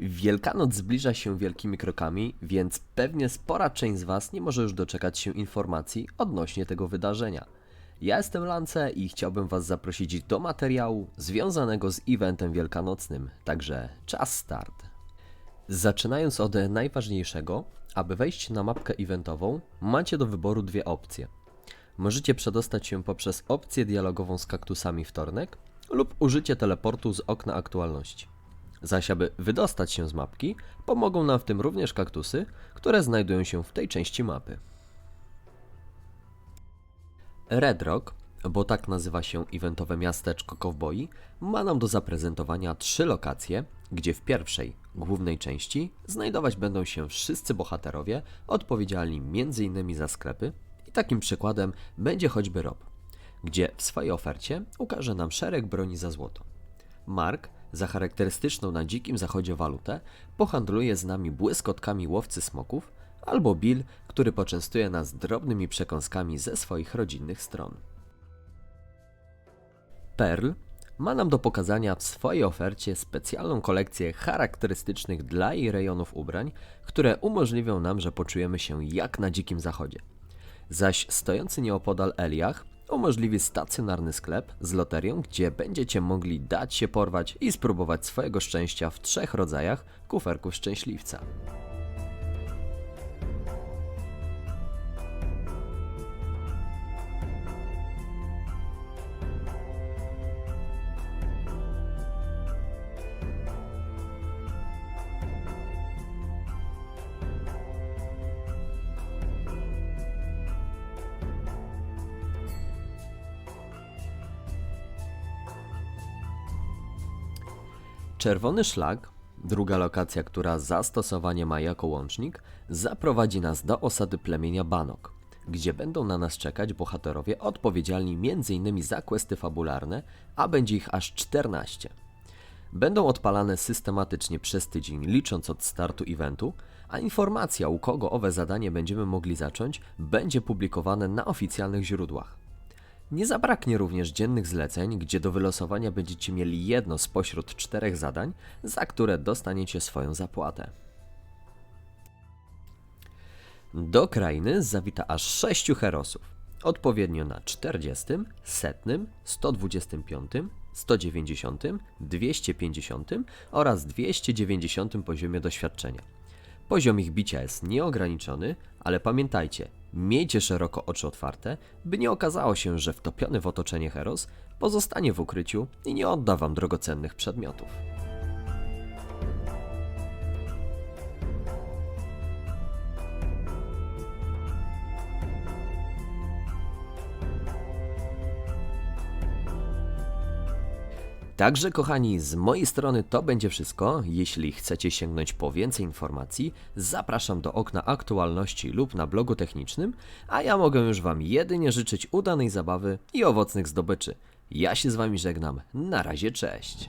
Wielkanoc zbliża się wielkimi krokami, więc pewnie spora część z Was nie może już doczekać się informacji odnośnie tego wydarzenia. Ja jestem Lance i chciałbym Was zaprosić do materiału związanego z eventem wielkanocnym, także czas start. Zaczynając od najważniejszego, aby wejść na mapkę eventową, macie do wyboru dwie opcje. Możecie przedostać się poprzez opcję dialogową z kaktusami wtornek lub użycie teleportu z okna aktualności. Zaś aby wydostać się z mapki, pomogą nam w tym również kaktusy, które znajdują się w tej części mapy. Red Rock, bo tak nazywa się eventowe miasteczko Cowboy, ma nam do zaprezentowania trzy lokacje, gdzie w pierwszej, głównej części znajdować będą się wszyscy bohaterowie odpowiedzialni m.in. za sklepy i takim przykładem będzie choćby Rob, gdzie w swojej ofercie ukaże nam szereg broni za złoto. Mark, za charakterystyczną na dzikim zachodzie walutę, pohandluje z nami błyskotkami łowcy smoków, albo Bill, który poczęstuje nas drobnymi przekąskami ze swoich rodzinnych stron. Pearl ma nam do pokazania w swojej ofercie specjalną kolekcję charakterystycznych dla jej rejonów ubrań, które umożliwią nam, że poczujemy się jak na dzikim zachodzie. Zaś stojący nieopodal Eliach umożliwi stacjonarny sklep z loterią, gdzie będziecie mogli dać się porwać i spróbować swojego szczęścia w trzech rodzajach kuferków szczęśliwca. Czerwony szlak, druga lokacja, która zastosowanie ma jako łącznik, zaprowadzi nas do osady plemienia Banok, gdzie będą na nas czekać bohaterowie odpowiedzialni m.in. za questy fabularne, a będzie ich aż 14. Będą odpalane systematycznie przez tydzień, licząc od startu eventu, a informacja u kogo owe zadanie będziemy mogli zacząć, będzie publikowane na oficjalnych źródłach. Nie zabraknie również dziennych zleceń, gdzie do wylosowania będziecie mieli jedno spośród czterech zadań, za które dostaniecie swoją zapłatę. Do krainy zawita aż sześciu herosów, odpowiednio na 40, 100, 125, 190, 250 oraz 290 poziomie doświadczenia. Poziom ich bicia jest nieograniczony, ale pamiętajcie, miejcie szeroko oczy otwarte, by nie okazało się, że wtopiony w otoczenie heros pozostanie w ukryciu i nie odda wam drogocennych przedmiotów. Także kochani, z mojej strony to będzie wszystko. Jeśli chcecie sięgnąć po więcej informacji, zapraszam do okna aktualności lub na blogu technicznym, a ja mogę już Wam jedynie życzyć udanej zabawy i owocnych zdobyczy. Ja się z Wami żegnam. Na razie, cześć.